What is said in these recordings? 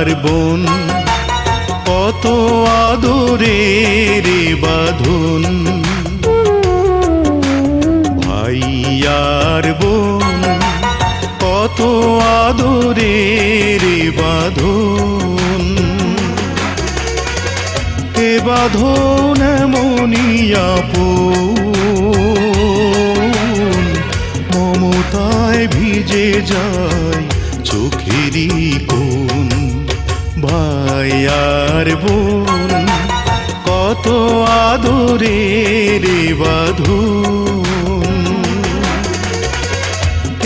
আমার বোন, কত আদরে রে বাঁধন। ভাইয়ার আর বোন, কত আদরে রে বাঁধন। এ বাঁধন মনিয়া পো মমতায় ভিজে যায়। আর বোন কত আদরে রে বাধু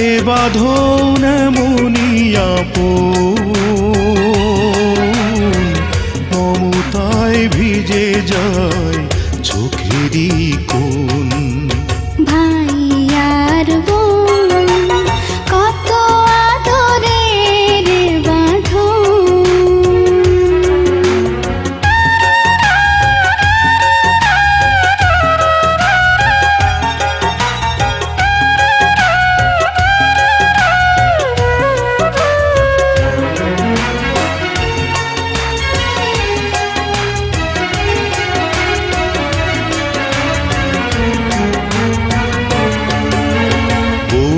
এ বাঁধন পো মমতায় ভিজে যায় চোখেরই কোন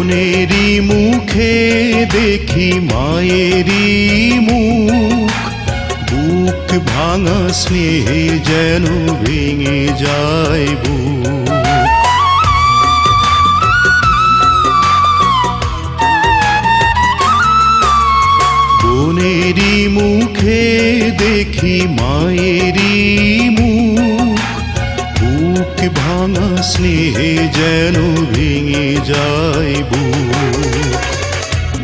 বোনেরই মুখে দেখি মায়েরই মুখ। বুক ভাঙা স্নেহে যেন ভেঙে যায় বুক। বোনেরই মুখে দেখি মায়েরই মুখ। ভাঙা স্নেহে যেন ভেঙে যায় বুক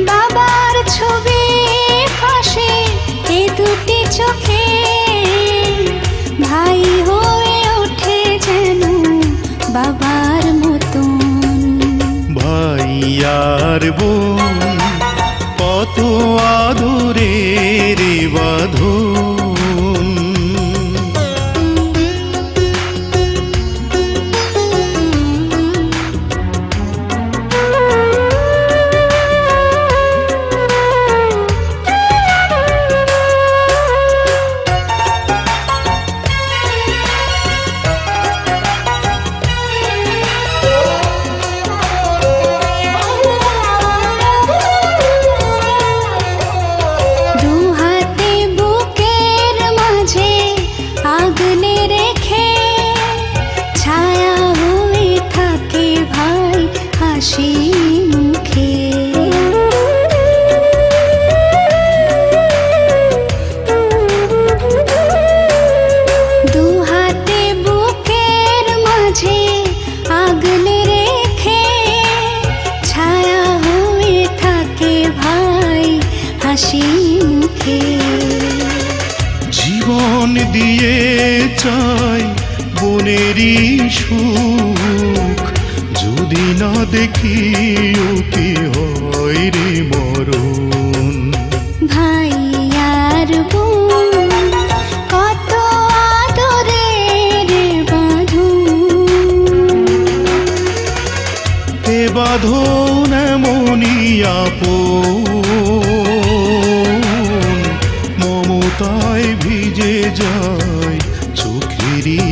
বাবার ছবি ফাঁসে এ দুটি চোখে। ভাই হয়ে ওঠে যেন বাবার মতন। ভাই আর বোন কত আদরে রে বাঁধন। হাসি মুখে। দু হাতে বুকের মাঝে আগলে রেখে ছায়া হয়ে থাকে ভাই হাসি মুখে। জীবন দিয়ে চাই বোনেরই না দেখি ওকে হয় রে মরণ? ভাই আর বোন কত আদরের বাঁধন। এ বাঁধন এমনই আপন। মমতায় ভিজে যায় চোখেরই